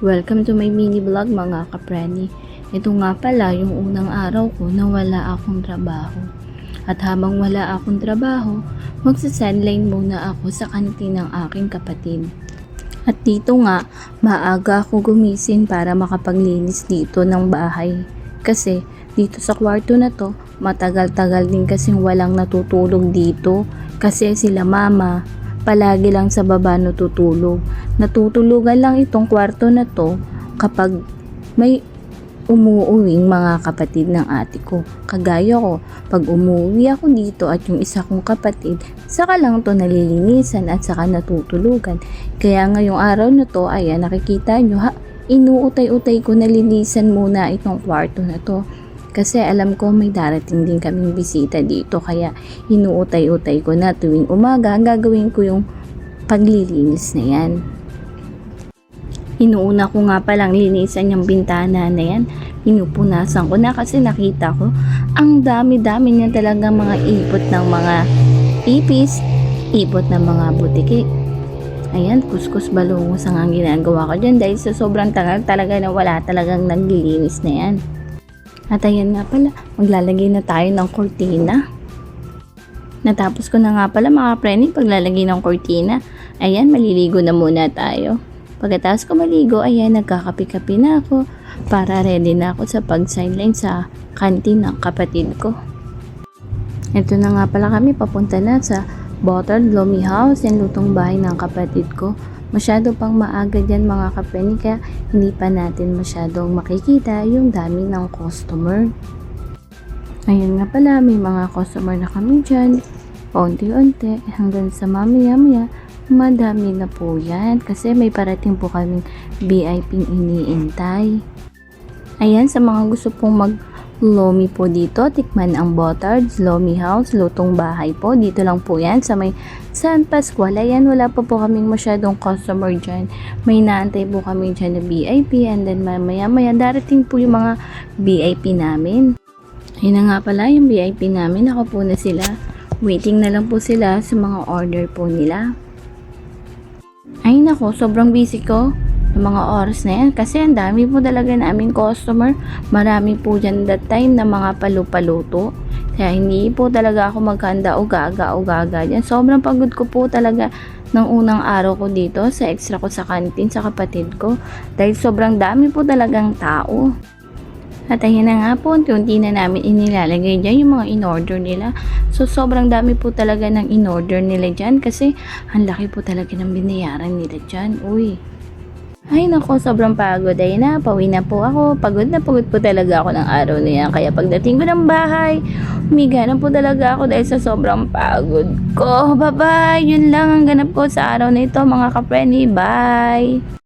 Welcome to my mini vlog mga kapreni. Ito nga pala yung unang araw ko na wala akong trabaho. At habang wala akong trabaho, magsa-sideline muna ako sa kantin ng aking kapatid. At dito nga, maaga ako gumising para makapaglinis dito ng bahay. Kasi dito sa kwarto na to, matagal-tagal din kasing walang natutulog dito. Kasi sila mama, palagi lang sa baba natutulog. Natutulugan lang itong kwarto na to kapag may umuuwing mga kapatid ng ate ko. Kagaya ko, pag umuwi ako dito at yung isa kong kapatid, saka lang to nalilinisan at saka natutulugan. Kaya ngayong araw na to, ayan nakikita nyo ha, inuutay-utay ko nalinisan muna itong kwarto na to. Kasi alam ko may darating din kaming bisita dito kaya inuutay-utay ko na tuwing umaga gagawin ko yung paglilinis na yan. Inuuna ko nga palang linisan yung bintana na yan. Pinupunasan ko na kasi nakita ko ang dami-dami niya talaga mga ipot ng mga ipis, ipot ng mga butiki. Ayan, kuskus balungos ang ang ginagawa ko dyan dahil sa sobrang tagal talaga na wala talagang naglilinis na yan. At ayan nga pala, maglalagay na tayo ng kortina. Natapos ko na nga pala mga preni paglalagay ng kortina. Ayan, maliligo na muna tayo. Pagkatapos ko maligo, ayan, nagkakapi-kapi na ako para ready na ako sa pag-sideline sa kantin ng kapatid ko. Ito na nga pala kami, papunta na sa Bottled Lomi House, yung lutong bahay ng kapatid ko. Masyado pang maaga dyan mga kapeni, kaya hindi pa natin masyadong makikita yung dami ng customer. Ayun nga pala, may mga customer na kami dyan. Paunti-unti, hanggang sa mamaya-maya, madami na po yan. Kasi may parating po kaming VIP iniintay. Ayan, sa mga gusto pong mag Lomi po dito, tikman ang Botards, Lomi House, lutong bahay po. Dito lang po yan sa may San Pascual. Ayan, wala pa po kaming masyadong customer dyan. May naantay po kami dyan na VIP and then mamaya maya darating po yung mga VIP namin. Ayun na nga pala yung VIP namin. Ako po na sila. Waiting na lang po sila sa mga order po nila. Ay nako, sobrang busy ko ng mga oras na yan kasi ang dami po talaga naming customer. Marami po dyan that time na mga palupaluto. Kaya hindi po talaga ako magkanda o gaga o gaga dyan. Sobrang pagod ko po talaga ng unang araw ko dito sa extra ko sa kantin sa kapatid ko. Dahil sobrang dami po talagang tao. At ayan na nga po, unti-unti na namin inilalagay dyan yung mga in-order nila. So, sobrang dami po talaga ng in-order nila dyan kasi ang laki po talaga ng binayaran nila dyan. Uy. Ay nako, sobrang pagod. Ayun na, pawi na po ako. Pagod na pagod po talaga ako ng araw na yan. Kaya pagdating ko ng bahay, humiga na po talaga ako dahil sa sobrang pagod ko. Bye-bye! Yun lang ang ganap ko sa araw na ito mga kapreni. Bye!